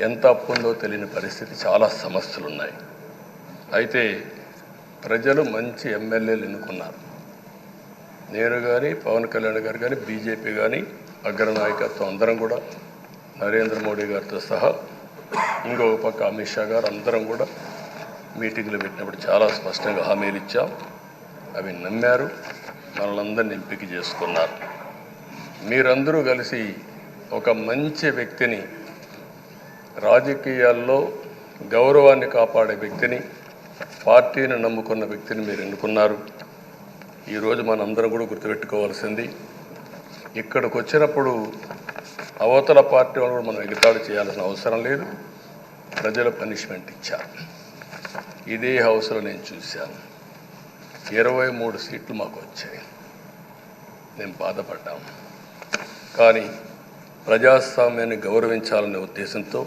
ఎంత అప్పు ఉందో తెలియని పరిస్థితి చాలా సమస్యలు ఉన్నాయి అయితే ప్రజలు మంచి ఎమ్మెల్యేలు ఎన్నుకున్నారు. నేను కానీ పవన్ కళ్యాణ్ గారు కానీ బీజేపీ కానీ అగ్రనాయకత్వం అందరం కూడా నరేంద్ర మోడీ గారితో సహా ఇంకొక పక్క అమిత్ షా గారు అందరం కూడా మీటింగ్లు పెట్టినప్పుడు చాలా స్పష్టంగా హామీలు ఇచ్చాం. అవి నమ్మారు. మనలందరిని ఎంపిక చేసుకున్నారు. మీరందరూ కలిసి ఒక మంచి వ్యక్తిని రాజకీయాల్లో గౌరవాన్ని కాపాడే వ్యక్తిని పార్టీని నమ్ముకున్న వ్యక్తిని మీరు ఎన్నుకున్నారు. ఈరోజు మనందరం కూడా గుర్తుపెట్టుకోవాల్సింది ఇక్కడికి వచ్చినప్పుడు అవతల పార్టీ వాళ్ళు కూడా మనం ఎగతాడు చేయాల్సిన అవసరం లేదు. ప్రజలు పనిష్మెంట్ ఇచ్చారు. ఇదే హౌస్లో నేను చూశాను. ఇరవై మూడు సీట్లు మాకు వచ్చాయి. మేము బాధపడ్డాము. కానీ ప్రజాస్వామ్యాన్ని గౌరవించాలనే ఉద్దేశంతో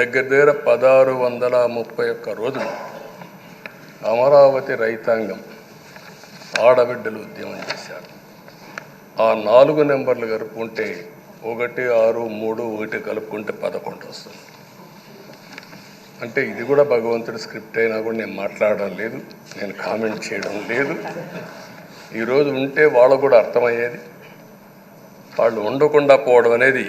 దగ్గర దగ్గర పదహారు వందల ముప్పై ఒక్క రోజులు అమరావతి రైతాంగం ఆడబిడ్డలు ఉద్యమం చేశారు. ఆ నాలుగు నెంబర్లు కలుపుకుంటే ఒకటి ఆరు మూడు ఒకటి కలుపుకుంటే పదకొండు వస్తుంది. అంటే ఇది కూడా భగవంతుడి స్క్రిప్ట్ అయినా కూడా నేను మాట్లాడడం లేదు నేను కామెంట్ చేయడం లేదు. ఈరోజు ఉంటే వాళ్ళకు కూడా అర్థమయ్యేది. వాళ్ళు ఉండకుండా పోవడం అనేది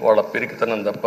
వాళ్ళ పిరికితనం తప్ప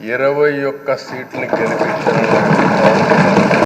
ఇరవై ఒక్క సీట్లు గెలిపించారు.